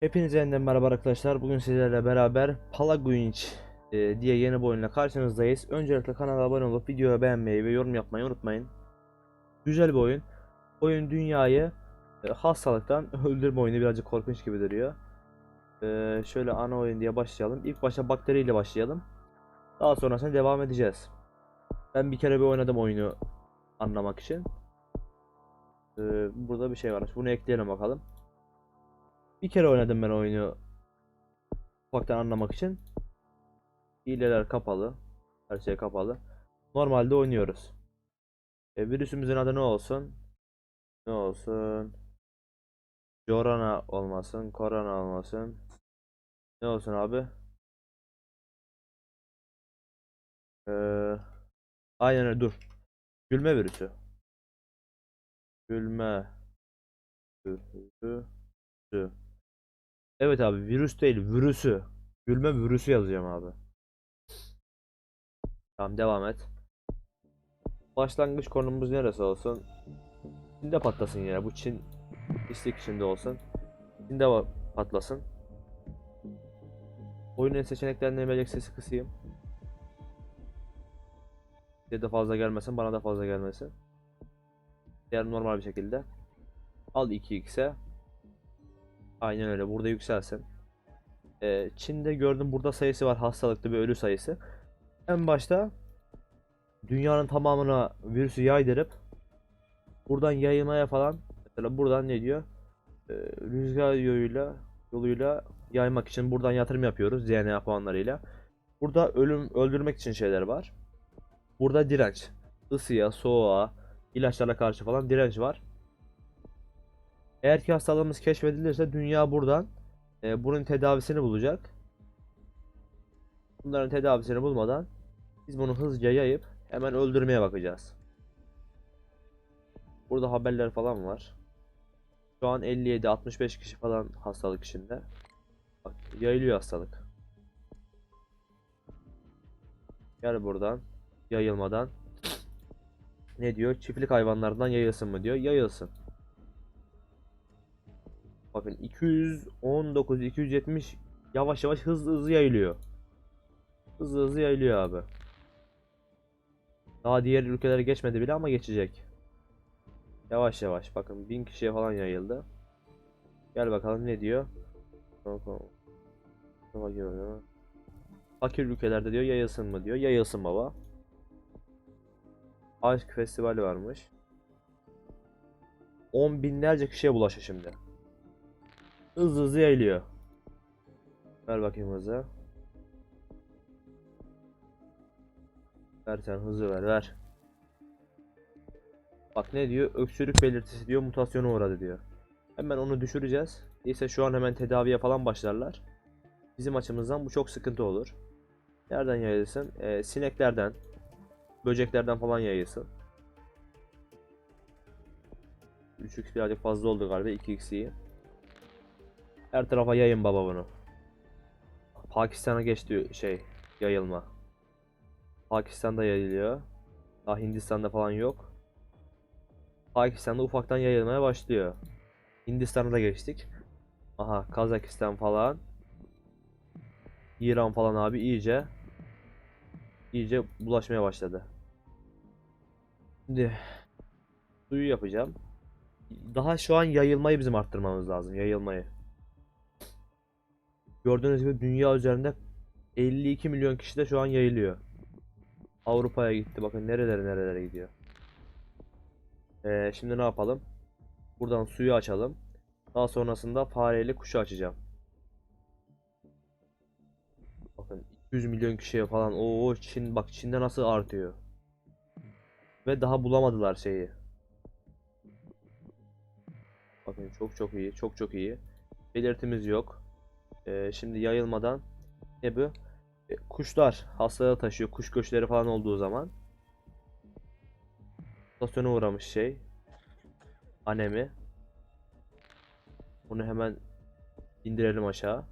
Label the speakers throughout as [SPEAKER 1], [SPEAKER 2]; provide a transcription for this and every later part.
[SPEAKER 1] Hepinize yeniden merhaba arkadaşlar. Bugün sizlerle beraber Palaguinch e, diye yeni bir oyunla karşınızdayız. Öncelikle kanala abone olup videoyu beğenmeyi ve yorum yapmayı unutmayın. Güzel bir oyun. Oyun dünyayı e, hastalıktan öldürme oyunu birazcık korkunç gibi duruyor. E, şöyle ana oyun diye başlayalım. İlk başta bakteriyle başlayalım. Daha sonrasında devam edeceğiz. Ben bir kere bir oynadım oyunu anlamak için. Burada bir şey var. Bunu ekleyelim bakalım. Bir kere oynadım ben oyunu ufaktan anlamak için. Hileler kapalı. Her şey kapalı. Normalde oynuyoruz. E, virüsümüzün adı ne olsun? Ne olsun? Corona olmasın. Korona olmasın. Ne olsun abi? Ee, aynen öyle dur. Gülme virüsü. Gülme virüsü. Evet abi virüs değil virüsü. Gülme virüsü yazacağım abi. Tamam devam et. Başlangıç konumuz neresi olsun? Çin'de patlasın yine. Bu Çin istek içinde olsun. Çin'de patlasın. Oyunun seçeneklerinden melek sesi kısayım. Size de fazla gelmesin, bana da fazla gelmesin. Diğer normal bir şekilde. Al 2x'e. Aynen öyle. Burada yükselsin. Ee, Çin'de gördüm burada sayısı var. Hastalıklı bir ölü sayısı. En başta dünyanın tamamına virüsü yaydırıp buradan yayılmaya falan mesela buradan ne diyor? Ee, rüzgar yoluyla yoluyla yaymak için buradan yatırım yapıyoruz DNA puanlarıyla. Burada ölüm öldürmek için şeyler var. Burada direnç. Isıya, soğuğa, ilaçlara karşı falan direnç var. Eğer ki hastalığımız keşfedilirse dünya buradan e, bunun tedavisini bulacak. Bunların tedavisini bulmadan biz bunu hızlıca yayıp hemen öldürmeye bakacağız. Burada haberler falan var. Şu an 57-65 kişi falan hastalık içinde. Bak yayılıyor hastalık. Gel buradan yayılmadan. Ne diyor? Çiftlik hayvanlarından yayılsın mı diyor. Yayılsın. Bakın 219 270 yavaş yavaş hızlı hızlı yayılıyor. Hızlı hızlı yayılıyor abi. Daha diğer ülkelere geçmedi bile ama geçecek. Yavaş yavaş bakın 1000 kişiye falan yayıldı. Gel bakalım ne diyor. Fakir ülkelerde diyor yayılsın mı diyor. Yayılsın baba. Aşk festivali varmış. 10 binlerce kişiye bulaşıyor şimdi. Hızlı hızlı yayılıyor. Ver bakayım hızı. Ver sen hızı ver ver. Bak ne diyor? Öksürük belirtisi diyor mutasyona uğradı diyor. Hemen onu düşüreceğiz. Değilse şu an hemen tedaviye falan başlarlar. Bizim açımızdan bu çok sıkıntı olur. Nereden yayılsın? Ee, sineklerden, böceklerden falan yayılsın. 3x birazcık fazla oldu galiba 2x iyi. Her tarafa yayın baba bunu. Pakistan'a geçti şey yayılma. Pakistan'da yayılıyor. Daha Hindistan'da falan yok. Pakistan'da ufaktan yayılmaya başlıyor. Hindistan'a da geçtik. Aha Kazakistan falan. İran falan abi iyice iyice bulaşmaya başladı. Şimdi suyu yapacağım. Daha şu an yayılmayı bizim arttırmamız lazım. Yayılmayı. Gördüğünüz gibi dünya üzerinde 52 milyon kişi de şu an yayılıyor. Avrupa'ya gitti. Bakın nerelere nerelere gidiyor. Ee, şimdi ne yapalım? Buradan suyu açalım. Daha sonrasında fareyle kuşu açacağım. Bakın 200 milyon kişiye falan. Oo Çin bak Çin'de nasıl artıyor. Ve daha bulamadılar şeyi. Bakın çok çok iyi. Çok çok iyi. Belirtimiz yok. Ee, şimdi yayılmadan ne bu? E, kuşlar hastalığı taşıyor. Kuş göçleri falan olduğu zaman mutasyona uğramış şey. Anemi. Bunu hemen indirelim aşağı.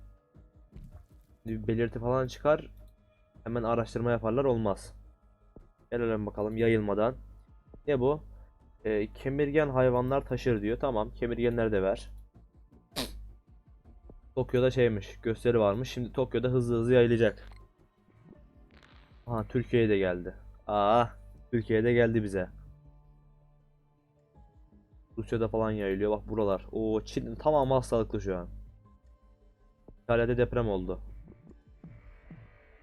[SPEAKER 1] Bir belirti falan çıkar. Hemen araştırma yaparlar olmaz. Gelelim bakalım yayılmadan. Ne bu? Ee, kemirgen hayvanlar taşır diyor. Tamam kemirgenleri de ver. Tokyo'da şeymiş, gösteri varmış. Şimdi Tokyo'da hızlı hızlı yayılacak. Aha Türkiye'ye de geldi. Aa, Türkiye'de geldi bize. Rusya'da falan yayılıyor. Bak buralar. Oo Çin tamam hastalıklı şu an. İtalya'da deprem oldu.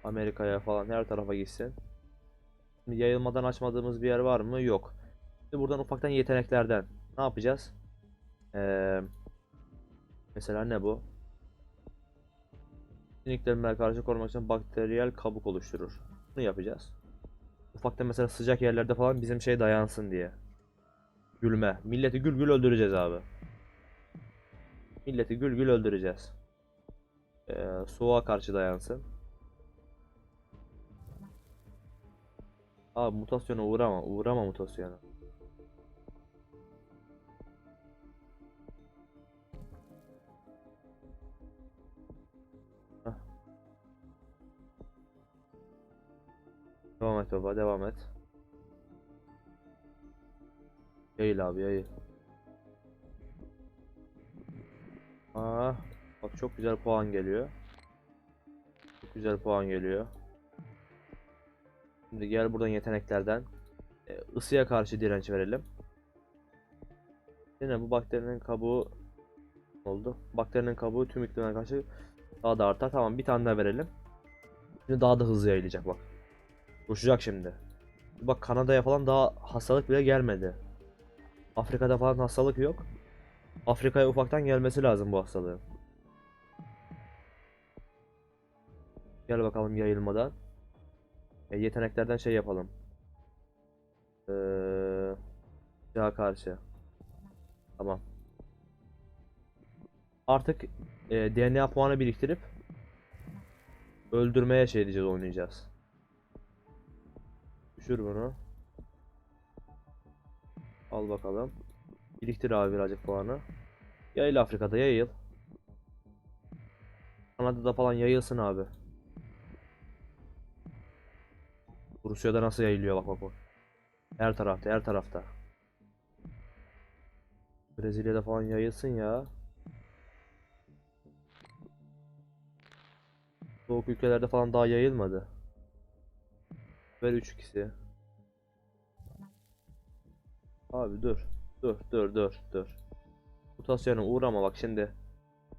[SPEAKER 1] Amerika'ya falan her tarafa gitsin. Şimdi yayılmadan açmadığımız bir yer var mı? Yok. Şimdi buradan ufaktan yeteneklerden ne yapacağız? Ee, mesela ne bu? Siniklerine karşı korumak için bakteriyel kabuk oluşturur. Bunu yapacağız. Ufaktan mesela sıcak yerlerde falan bizim şey dayansın diye. Gülme. Milleti gül gül öldüreceğiz abi. Milleti gül gül öldüreceğiz. Ee, soğuğa karşı dayansın. Abi mutasyona uğrama. Uğrama mutasyona. Devam et baba devam et. Yayıl abi yayıl. Aa, bak çok güzel puan geliyor. Çok güzel puan geliyor. Şimdi gel buradan yeteneklerden e, ısıya karşı direnç verelim. Yine bu bakterinin kabuğu oldu. Bakterinin kabuğu tüm iklime karşı daha da artar. Tamam bir tane daha verelim. Şimdi daha da hızlı yayılacak bak. Koşacak şimdi. Bak Kanada'ya falan daha hastalık bile gelmedi. Afrika'da falan hastalık yok. Afrika'ya ufaktan gelmesi lazım bu hastalığın. Gel bakalım yayılmadan. E, yeteneklerden şey yapalım. Ee, sıcağa karşı. Tamam. Artık e, DNA puanı biriktirip öldürmeye şey diyeceğiz oynayacağız. Düşür bunu. Al bakalım. Biriktir abi birazcık puanı. Yayıl Afrika'da yayıl. Kanada'da falan yayılsın abi. Rusya'da nasıl yayılıyor bak bak bak. Her tarafta her tarafta. Brezilya'da falan yayılsın ya. Soğuk ülkelerde falan daha yayılmadı. Ver 3 ikisi. Abi dur. Dur dur dur dur. Mutasyona uğrama bak şimdi.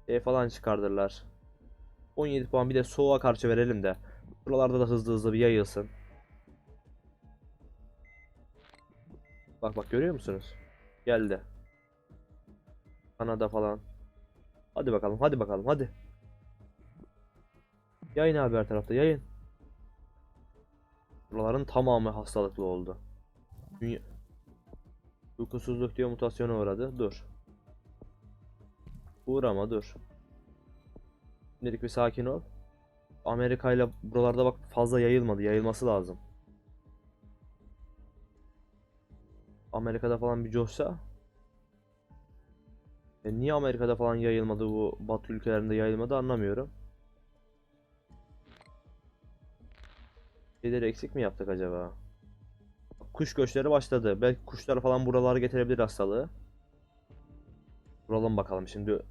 [SPEAKER 1] E falan çıkardırlar. 17 puan bir de soğuğa karşı verelim de. Buralarda da hızlı hızlı bir yayılsın. Bak bak görüyor musunuz? Geldi. Kanada falan. Hadi bakalım hadi bakalım hadi. Yayın abi her tarafta yayın. Buraların tamamı hastalıklı oldu. Dünya... Uykusuzluk diyor mutasyona uğradı. Dur. Uğrama dur. Şimdilik bir sakin ol. Amerika ile buralarda bak fazla yayılmadı. Yayılması lazım. Amerika'da falan bir coşsa. E niye Amerika'da falan yayılmadı bu Batı ülkelerinde yayılmadı anlamıyorum. Şeyleri eksik mi yaptık acaba? Kuş göçleri başladı. Belki kuşlar falan buralara getirebilir hastalığı. Vuralım bakalım şimdi.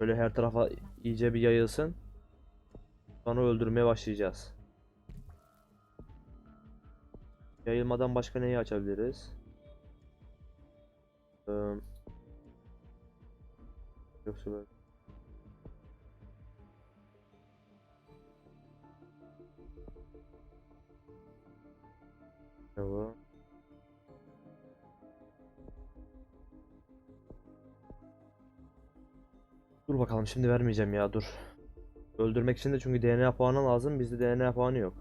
[SPEAKER 1] Böyle her tarafa iyice bir yayılsın. Sonra öldürmeye başlayacağız. Yayılmadan başka neyi açabiliriz? Ee, yoksa böyle. Bu? Dur bakalım şimdi vermeyeceğim ya dur. Öldürmek için de çünkü DNA puanı lazım. Bizde DNA puanı yok.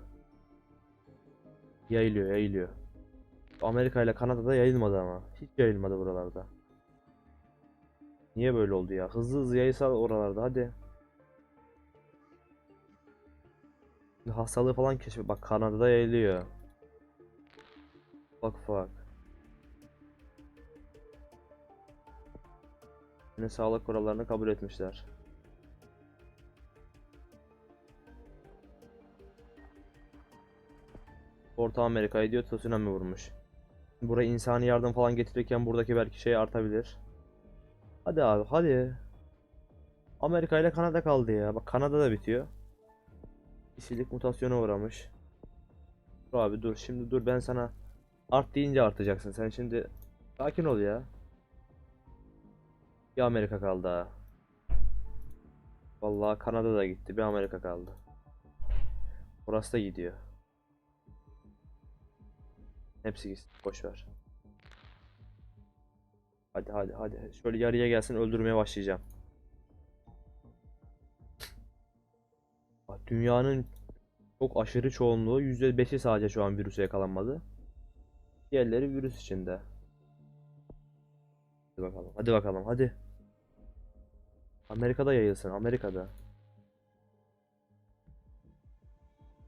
[SPEAKER 1] Yayılıyor yayılıyor. Amerika ile Kanada'da yayılmadı ama. Hiç yayılmadı buralarda. Niye böyle oldu ya? Hızlı hızlı yayılsa oralarda hadi. Hastalığı falan keşfet. Bak Kanada'da yayılıyor. Bak bak. Yine sağlık kurallarını kabul etmişler. Orta Amerika'ya diyor tsunami vurmuş. Buraya insani yardım falan getirirken buradaki belki şey artabilir. Hadi abi hadi. Amerika ile Kanada kaldı ya. Bak Kanada da bitiyor. Kişilik mutasyona uğramış. Dur abi dur şimdi dur ben sana art deyince artacaksın. Sen şimdi sakin ol ya. Bir Amerika kaldı ha. Vallahi Kanada da gitti. Bir Amerika kaldı. Burası da gidiyor. Hepsi gitsin. Boş ver. Hadi hadi hadi. Şöyle yarıya gelsin öldürmeye başlayacağım. Dünyanın çok aşırı çoğunluğu %5'i sadece şu an virüse yakalanmadı. Diğerleri virüs içinde. Hadi bakalım. Hadi bakalım. Hadi. Amerika'da yayılsın. Amerika'da.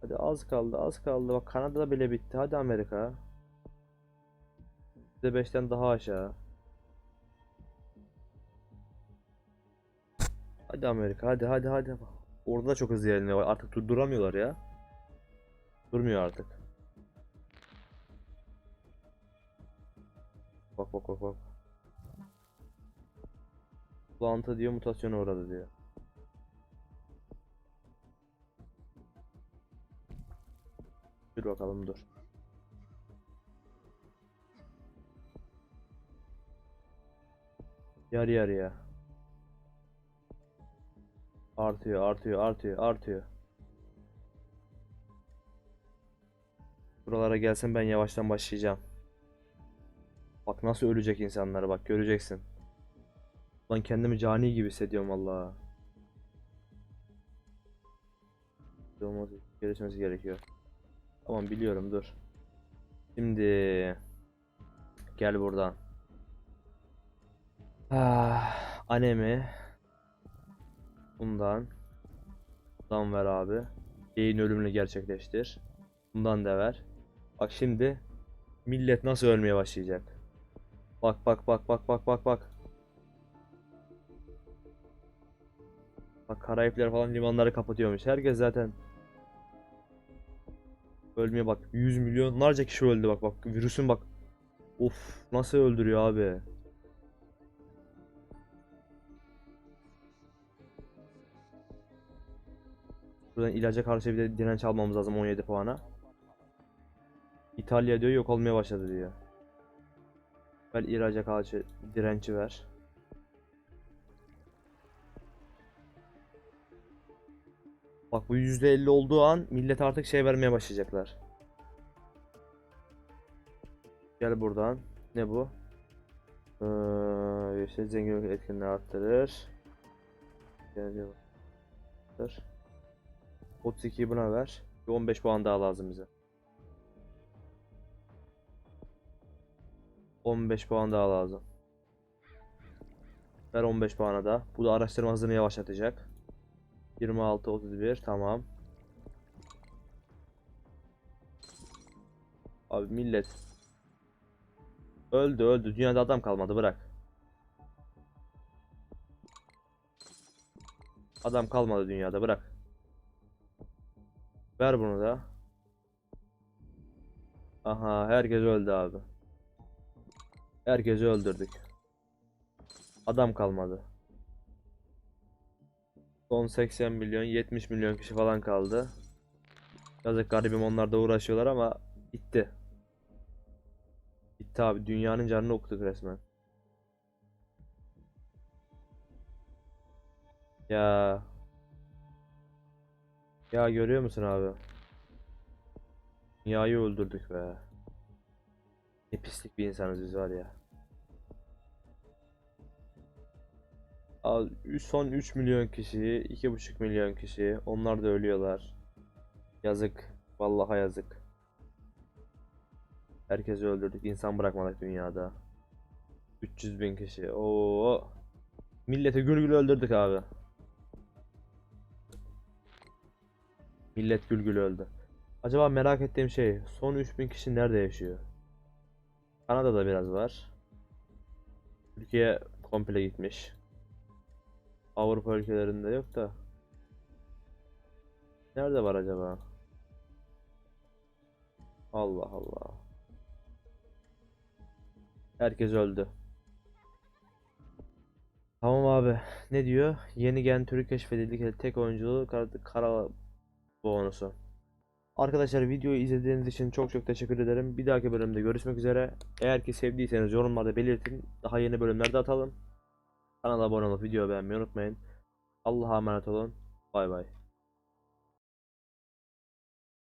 [SPEAKER 1] Hadi az kaldı. Az kaldı. Bak Kanada'da bile bitti. Hadi Amerika. %5'ten daha aşağı. Hadi Amerika. Hadi hadi hadi. Orada da çok hızlı yayılmıyor. Artık durduramıyorlar ya. Durmuyor artık. Bak bak bak bak. Bulantı diyor mutasyona uğradı diyor. Dur bakalım dur. Yarı yarıya. Artıyor, artıyor, artıyor, artıyor. Buralara gelsin ben yavaştan başlayacağım. Bak nasıl ölecek insanlar bak göreceksin. Lan kendimi cani gibi hissediyorum valla. Olması gelişmesi gerekiyor. Tamam biliyorum dur. Şimdi gel buradan. Ah, anemi bundan bundan ver abi. Beyin ölümünü gerçekleştir. Bundan da ver. Bak şimdi millet nasıl ölmeye başlayacak. Bak bak bak bak bak bak bak. Bak Karayipler falan limanları kapatıyormuş. Herkes zaten ölmeye bak. 100 milyonlarca kişi öldü bak bak. Virüsün bak. Of nasıl öldürüyor abi. Buradan ilaca karşı bir de direnç almamız lazım 17 puana. İtalya diyor yok olmaya başladı diyor. Ver ilaca karşı direnci ver. Bak bu %50 olduğu an millet artık şey vermeye başlayacaklar. Gel buradan. Ne bu? Ee, işte zenginlik etkinliği arttırır. Arttır. 32'yi buna ver. Bir 15 puan daha lazım bize. 15 puan daha lazım. Ver 15 puana da. Bu da araştırma hızını yavaşlatacak. 26 31 tamam. Abi millet öldü öldü. Dünyada adam kalmadı bırak. Adam kalmadı dünyada bırak. Ver bunu da. Aha herkes öldü abi. Herkesi öldürdük. Adam kalmadı. Son 80 milyon 70 milyon kişi falan kaldı. Yazık garibim onlar da uğraşıyorlar ama bitti. Bitti abi dünyanın canını okuduk resmen. Ya. Ya görüyor musun abi? Dünyayı öldürdük be. Ne pislik bir insanız biz var ya. Ü- Son 3 milyon kişi, 2,5 milyon kişi. Onlar da ölüyorlar. Yazık. Vallahi yazık. Herkesi öldürdük. insan bırakmadık dünyada. 300 bin kişi. Oo. Milleti gül gül öldürdük abi. Millet gül gül öldü. Acaba merak ettiğim şey son 3000 kişi nerede yaşıyor? Kanada'da biraz var. Türkiye komple gitmiş. Avrupa ülkelerinde yok da. Nerede var acaba? Allah Allah. Herkes öldü. Tamam abi. Ne diyor? Yeni gen türü keşfedildi. Tek oyunculu kara, kara bonusu. Arkadaşlar videoyu izlediğiniz için çok çok teşekkür ederim. Bir dahaki bölümde görüşmek üzere. Eğer ki sevdiyseniz yorumlarda belirtin. Daha yeni bölümlerde atalım. Kanala abone olup video beğenmeyi unutmayın. Allah'a emanet olun. Bay bay.